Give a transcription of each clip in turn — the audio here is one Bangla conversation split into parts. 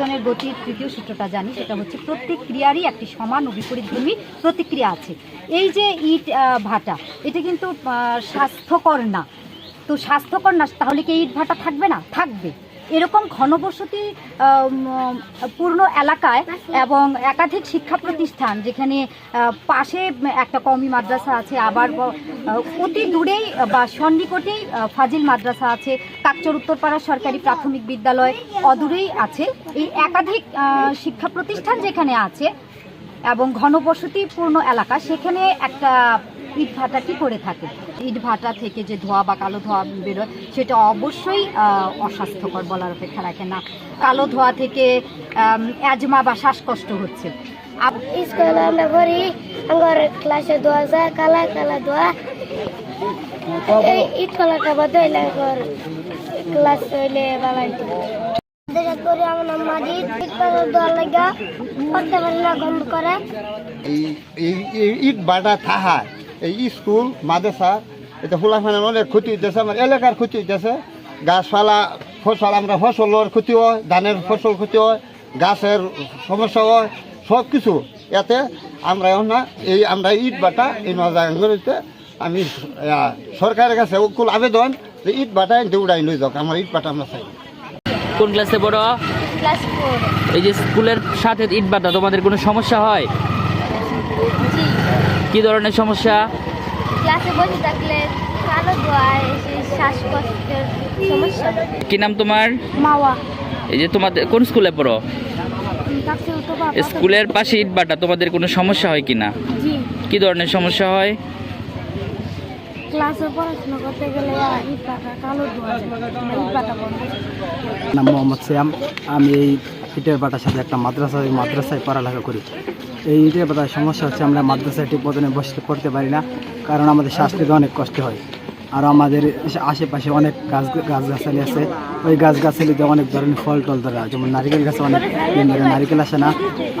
নিউটনের গতির তৃতীয় সূত্রটা জানি, সেটা হচ্ছে প্রত্যেক ক্রিয়ারই একটি সমান ও বিপরীতধর্মী প্রতিক্রিয়া আছে। এই যে ইট ভাটা, এটা কিন্তু স্বাস্থ্যকর না। তো স্বাস্থ্যকর না, তাহলে কি ইট ভাটা থাকবে না? থাকবে। এরকম ঘনবসতি পূর্ণ এলাকায় এবং একাধিক শিক্ষা প্রতিষ্ঠান যেখানে পাশে একটা কমি মাদ্রাসা আছে, আবার অতি দূরেই বা সন্নিকটেই ফাজিল মাদ্রাসা আছে, কাকচর উত্তরপাড়া সরকারি প্রাথমিক বিদ্যালয় অদূরেই আছে। এই একাধিক শিক্ষা প্রতিষ্ঠান যেখানে আছে এবং ঘনবসতি পূর্ণ এলাকা, সেখানে একটা ইট ভাটা কি করে থাকে। ইট ভাটা থেকে যে ধোঁয়া বা কালো ধোঁয়া বেরোয় সেটা অবশ্যই অস্বাস্থ্যকর বলার অপেক্ষা রাখে না। কালো ধোঁয়া থেকে অ্যাজমা বা শ্বাসকষ্ট হচ্ছে। আপ- স্কুলে আমরা পড়ি আমার ক্লাসে দোয়া যায় কালা কালা এই ইট কলাটা বাদ হইলে আমার ক্লাস হইলে বালাই। দেখা আমার নাম মাজিদ ইট কলার লাগা পড়তে পারি না গন্ধ করে। ইট বাটা থাহা এই স্কুল মাদ্রাসা এটা ফুলাফানের অনেক ক্ষতি হইতেছে আমার এলাকার ক্ষতি হইতেছে। গাছপালা ফসল আমরা ফসলের ক্ষতি হয় ধানের ফসল ক্ষতি হয় গাছের সমস্যা হয় সব কিছু এতে আমরা এখন না এই আমরা ইট বাটা এই নজাগরিতে আমি সরকারের কাছে কুল আবেদন যে ইট বাটা দৌড়াই লই যাক আমার ইট বাটা আমরা চাই। কোন ক্লাসে বড় ক্লাস এই যে স্কুলের সাথে ইট বাটা তোমাদের কোনো সমস্যা হয়? কি ধরনের সমস্যা? ক্লাসে বসে থাকলে কালো দোয়া এসে শ্বাসকষ্টের সমস্যা। কি নাম তোমার? মাওয়া। এই যে তোমাদের কোন স্কুলে পড়ো? স্কুলের পাশে ইট বাটা তোমাদের কোনো সমস্যা হয় কি না জি। কি ধরনের সমস্যা হয়? ক্লাসে পড়াশোনা করতে গেলে ইট কালো ধোয়া যায়। ইট পাটা বন্ধ। নাম মোহাম্মদ সিয়াম। আমি এই ইটের বাটার সাথে একটা মাদ্রাসা মাদ্রাসায় মাদ্রাসায় পড়ালেখা করি। এই ইটের বাটার সমস্যা হচ্ছে আমরা ঠিক মতনে বসতে পড়তে পারি না, কারণ আমাদের শ্বাস নিতে অনেক কষ্ট হয়। আর আমাদের আশেপাশে অনেক গাছ, গাছগাছালি আছে। ওই গাছগাছালিতে অনেক ধরনের ফল টল ধরা যেমন নারিকেল গাছে অনেক দিন ধরে নারিকেল আসে না,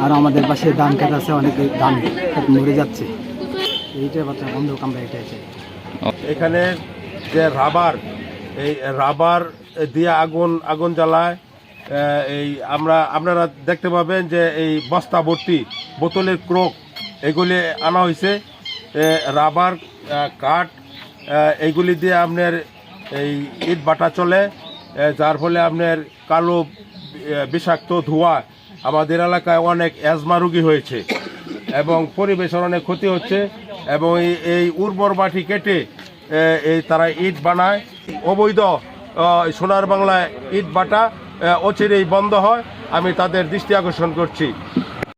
আর আমাদের পাশে ধান খেত আছে অনেক ধান মরে যাচ্ছে। এইটার বাচ্চা বন্ধ আমরা এটাই এখানে যে রাবার, এই রাবার দিয়ে আগুন আগুন জ্বালায় এই আমরা আপনারা দেখতে পাবেন যে এই বস্তা ভর্তি বোতলের ক্রোক এগুলি আনা হয়েছে রাবার কাঠ আহ, এইগুলি দিয়ে আপনার এই ইট বাটা চলে যার ফলে আপনার কালো বিষাক্ত ধোঁয়া আমাদের এলাকায় অনেক অ্যাজমা রোগী হয়েছে এবং পরিবেশের অনেক ক্ষতি হচ্ছে এবং এই উর্বর মাটি কেটে এই তারা ইট বানায়। অবৈধ সোনার বাংলায় ইট বাটা অচিরেই বন্ধ হয়। আমি তাদের দৃষ্টি আকর্ষণ করছি।